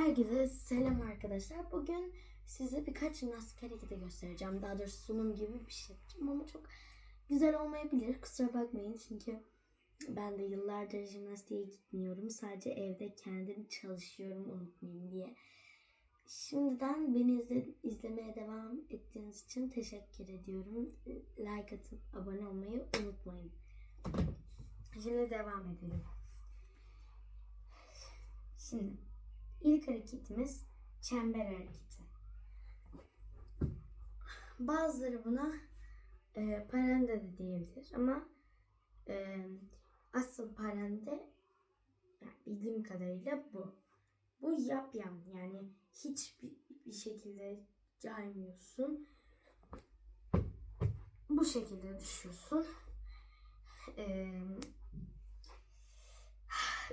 Herkese selam arkadaşlar. Bugün size birkaç jimnastik hareketi göstereceğim. Daha doğrusu sunum gibi bir şey yapacağım ama çok güzel olmayabilir. Kusura bakmayın çünkü ben de yıllardır jimnastiğe gitmiyorum. Sadece evde kendim çalışıyorum unutmayayım diye. Şimdiden beni izle, izlemeye devam ettiğiniz için teşekkür ediyorum. Like atıp abone olmayı unutmayın. Şimdi devam edelim. Şimdi ilk hareketimiz çember hareketi. Bazıları buna e, parende de diyebilir ama e, asıl parende yani bildiğim kadarıyla bu. Bu yapyan yani hiçbir bir şekilde caymıyorsun. Bu şekilde düşüyorsun. Ee,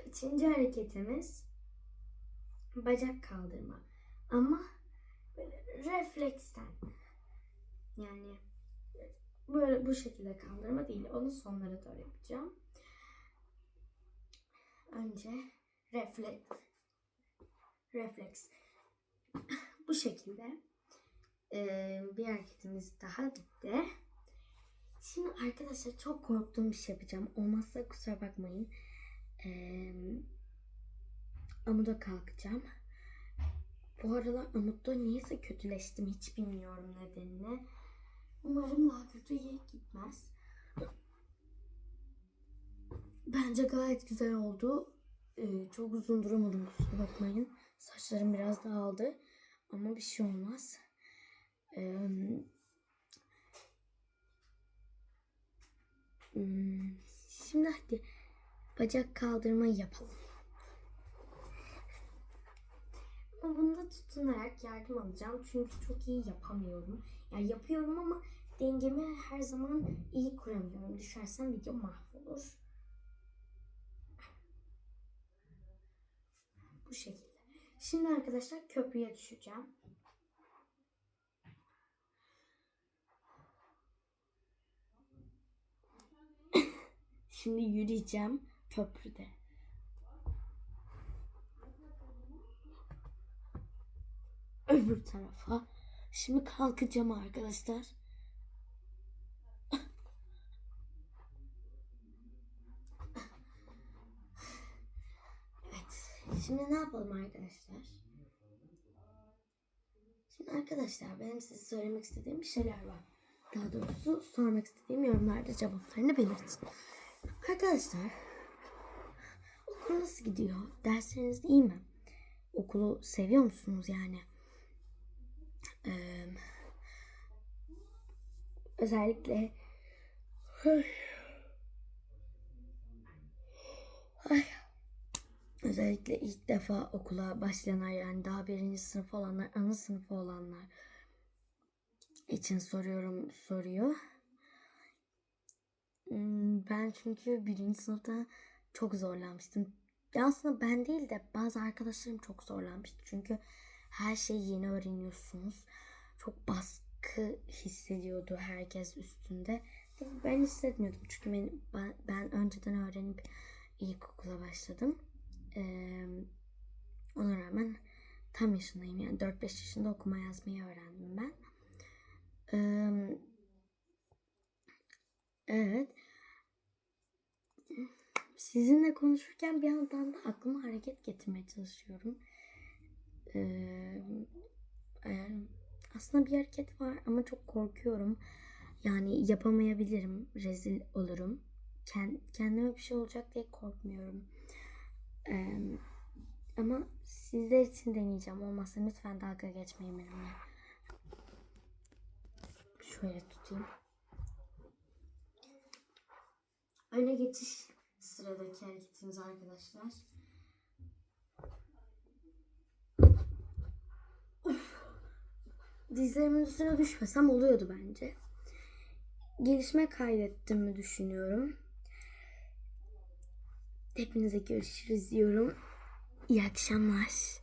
üçüncü hareketimiz bacak kaldırma. Ama refleksten. Yani böyle bu şekilde kaldırma değil. Onu sonlara doğru yapacağım. Önce refleks. Refleks. bu şekilde. Ee, bir hareketimiz daha bitti. Şimdi arkadaşlar çok korktuğum bir şey yapacağım. Olmazsa kusura bakmayın. Ee, amuda kalkacağım. Bu aralar amutta niyeyse kötüleştim. Hiç bilmiyorum nedenini. Umarım daha kötüye gitmez. Bence gayet güzel oldu. Ee, çok uzun duramadım kusura bakmayın. Saçlarım biraz dağıldı. Ama bir şey olmaz. Ee, Hmm, Şimdi hadi bacak kaldırmayı yapalım. Ama bunda tutunarak yardım alacağım. Çünkü çok iyi yapamıyorum. Yani yapıyorum ama dengemi her zaman iyi kuramıyorum. Düşersem video mahvolur. Bu şekilde. Şimdi arkadaşlar köprüye düşeceğim. Şimdi yürüyeceğim köprüde. Öbür tarafa. Şimdi kalkacağım arkadaşlar. Evet. Şimdi ne yapalım arkadaşlar? Şimdi arkadaşlar benim size söylemek istediğim bir şeyler var. Daha doğrusu sormak istediğim yorumlarda cevaplarını belirtin. Arkadaşlar okul nasıl gidiyor? Dersleriniz iyi mi? Okulu seviyor musunuz yani? Özellikle Ay. özellikle ilk defa okula başlayanlar yani daha birinci sınıf olanlar, ana sınıfı olanlar için soruyorum soruyor. Hmm, Ben çünkü birinci sınıfta çok zorlanmıştım. Ya aslında ben değil de bazı arkadaşlarım çok zorlanmıştı. Çünkü her şeyi yeni öğreniyorsunuz. Çok baskı hissediyordu herkes üstünde. Ben hissetmiyordum çünkü ben, ben önceden öğrenip ilkokula başladım. Ee, ona rağmen tam yaşındayım yani 4-5 yaşında okuma yazmayı öğrendim ben. Ee, evet. Sizinle konuşurken bir yandan da aklıma hareket getirmeye çalışıyorum. Ee, aslında bir hareket var ama çok korkuyorum. Yani yapamayabilirim, rezil olurum. Kend, kendime bir şey olacak diye korkmuyorum. Ama sizler için deneyeceğim. Olmazsa lütfen dalga geçmeyin benimle. Şöyle tutayım. Öne geçiş sıradaki hareketimiz arkadaşlar. Dizlerimin üstüne düşmesem oluyordu bence. Gelişme kaydettiğimi düşünüyorum. Hepinize görüşürüz diyorum. İyi akşamlar.